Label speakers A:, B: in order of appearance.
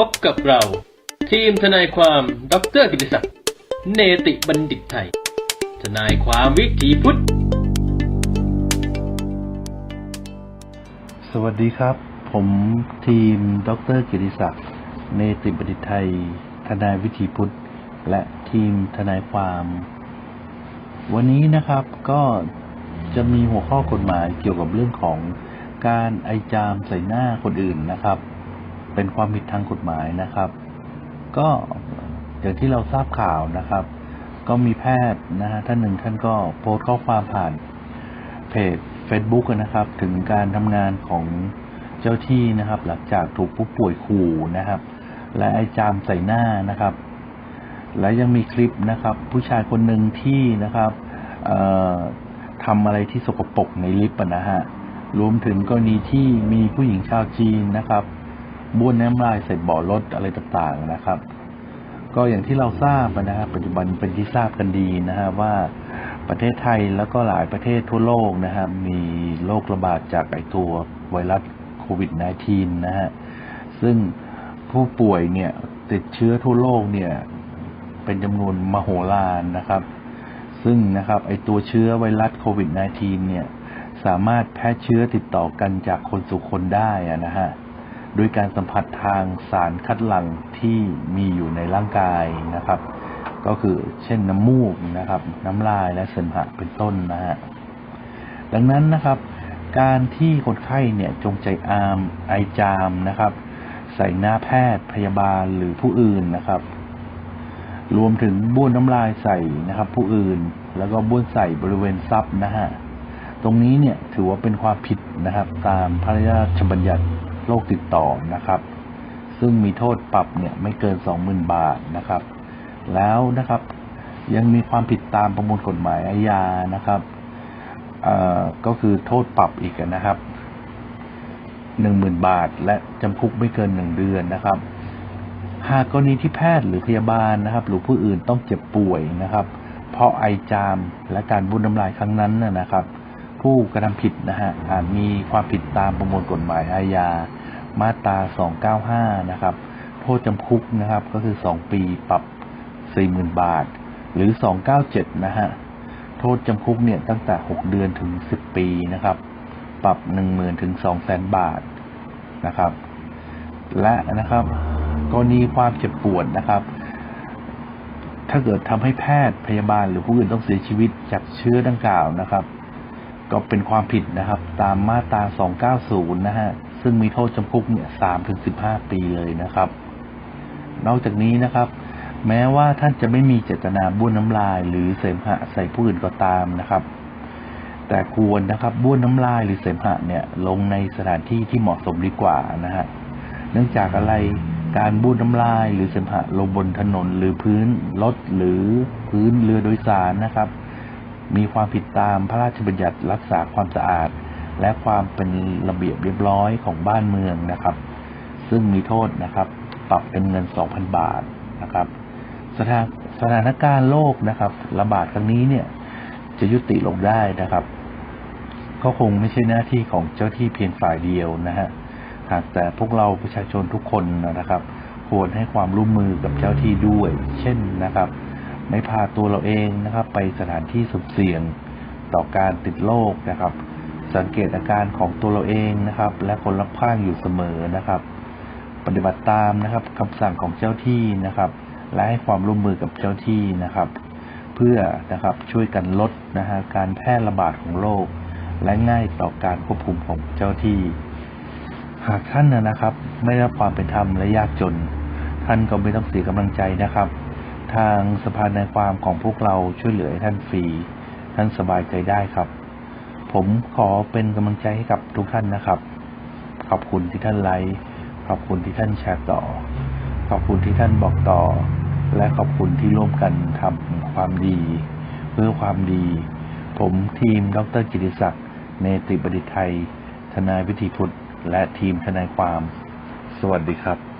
A: พบกับเรา ทีมทนายความดรกิติศักดิ์เนติบัณฑิตไทย ทนายความวิถีพุทธ
B: สวัสดีครับ ผมทีมดรกิติศักดิ์เนติบัณฑิตไทย ทนายวิถีพุทธ และทีมทนายความ วันนี้นะครับก็จะมีหัวข้อกฎหมายเกี่ยวกับเรื่องของการไอจามใส่หน้าคนอื่นนะครับ เป็นความผิดทางกฎหมายนะครับ ก็อย่างที่เราทราบข่าวนะครับ ก็มีแพทย์นะฮะท่านหนึ่งท่านก็โพสต์ข้อความผ่านเพจ Facebook นะครับ ถึงการทำงานของเจ้าที่นะครับ หลังจากถูกผู้ป่วยขู่นะครับ และไอจามใส่หน้านะครับ และยังมีคลิปนะครับ ผู้ชายคนหนึ่งที่นะครับทำอะไรที่สกปรกในลิฟต์นะฮะรวมถึงกรณีที่มีผู้หญิงชาวจีนนะครับ บ้วนน้ำลายใส่เบาะรถอะไรต่างๆนะครับ ก็อย่างที่เราทราบนะฮะปัจจุบันเป็นที่ทราบกันดีนะฮะว่าประเทศไทยแล้วก็หลายประเทศทั่วโลกนะครับมีโรคระบาดจากไอตัวไวรัสโควิด -19 นะฮะซึ่งผู้ป่วยเนี่ยติดเชื้อทั่วโลกเนี่ยเป็นจำนวนมโหฬารนะครับ ซึ่งนะครับไอตัวเชื้อไวรัสโควิด -19 เนี่ยสามารถแพร่เชื้อติดต่อกันจากคนสู่คนได้นะฮะ โดยการสัมผัสทางสารคัดหลั่งที่มีอยู่ในร่างกายนะครับ ก็คือเช่นน้ำมูกนะครับ น้ำลายและเสมหะเป็นต้นนะฮะดังนั้นนะครับ การที่คนไข้เนี่ยจงใจอามไอจามนะครับ ใส่หน้าแพทย์พยาบาลหรือผู้อื่นนะครับ รวมถึงบ้วนน้ำลายใส่นะครับ ผู้อื่นแล้วก็บ้วนใส่บริเวณซับนะฮะตรงนี้เนี่ยถือว่าเป็นความผิดนะครับ ตามพระราชบัญญัติ โรคติดต่อนะครับ ซึ่งมีโทษปรับเนี่ยไม่เกิน 20,000 บาทนะครับ แล้วนะครับยังมีความผิดตามประมวลกฎหมายอาญานะครับเอ่อก็คือโทษปรับอีกนะครับ10,000บาท และจำคุกไม่เกิน1เดือนนะครับ หากกรณีที่แพทย์หรือพยาบาลนะครับ หรือผู้อื่นต้องเจ็บป่วยนะครับ เพราะไอจามและการบุนน้ำลายครั้งนั้นนะนะครับ ผู้กระทำผิดนะฮะอาจมีความผิดตามประมวลกฎหมายอาญามาตรา 295 นะครับ โทษจำคุกนะครับก็คือ 2 ปีปรับ 40,000 บาท หรือ 297 นะฮะ โทษจำคุกเนี่ยตั้งแต่ 6 เดือนถึง 10 ปีนะครับ ปรับ 10,000 ถึง 200,000 บาทนะครับ และนะครับกรณีความเจ็บปวดนะครับ ถ้าเกิดทำให้แพทย์พยาบาลหรือผู้อื่นต้องเสียชีวิตจากเชื้อดังกล่าวนะครับ ก็เป็นความผิดนะครับ ตามมาตรา 290 นะฮะ ซึ่งมีโทษจำคุกเนี่ย3ถึง 15 ปีเลยนะครับ นอกจากนี้นะครับ แม้ว่าท่านจะไม่มีเจตนาบ้วนน้ำลาย หรือเสมหะใส่ผู้อื่นก็ตามนะครับ แต่ควรนะครับบ้วนน้ำลายหรือเสมหะเนี่ยลงในสถานที่ที่เหมาะสมดีกว่านะฮะ เนื่องจากอะไรการบ้วนน้ำลายหรือเสมหะลงบนถนนหรือพื้นรถหรือพื้นเรือโดยสารนะครับ มีความผิดตามพระราชบัญญัติรักษาความสะอาด และความเป็นระเบียบเรียบร้อยของบ้านเมืองนะครับ ซึ่งมีโทษนะครับ ปรับเป็นเงิน 2,000 บาทนะครับ สถานสถานการณ์โรคนะครับ ระบาดครั้งนี้เนี่ย จะยุติลงได้นะครับ ก็คงไม่ใช่หน้าที่ของเจ้าที่เพียงฝ่ายเดียวนะฮะหากแต่พวกเราประชาชนทุกคนนะครับ ควรให้ความร่วมมือกับเจ้าที่ด้วย เช่นนะครับ ไม่พาตัวเราเองนะครับ ไปสถานที่สุ่มเสี่ยงต่อการติดโรคนะครับ สังเกตอาการของตัวเราเองนะครับ และคนรอบข้างอยู่เสมอนะครับ ปฏิบัติตามนะครับคำสั่งของเจ้าที่นะครับ และให้ความร่วมมือกับเจ้าที่นะครับ เพื่อนะครับช่วยกันลดนะฮะการแพร่ระบาดของโรคและง่ายต่อการควบคุมของเจ้าที่ หากท่านนะนะครับ ไม่ได้รับความเป็นธรรมและยากจน ท่านก็ไม่ต้องเสียกำลังใจนะครับ ทางสภาในความของพวกเราช่วยเหลือท่านฟรี ท่านสบายใจได้ครับ ผมขอเป็นกำลังใจให้กับทุกท่านนะครับ ขอบคุณที่ท่านไลค์ขอบคุณที่ท่านแชร์ต่อ ขอบคุณที่ท่านบอกต่อ และขอบคุณที่ร่วมกันทำความดี เพื่อความดี ผมทีมดรกิติศักดิ์เนติบัณฑิตไทย ทนายวิธีพุทธและทีมทนายความ สวัสดีครับ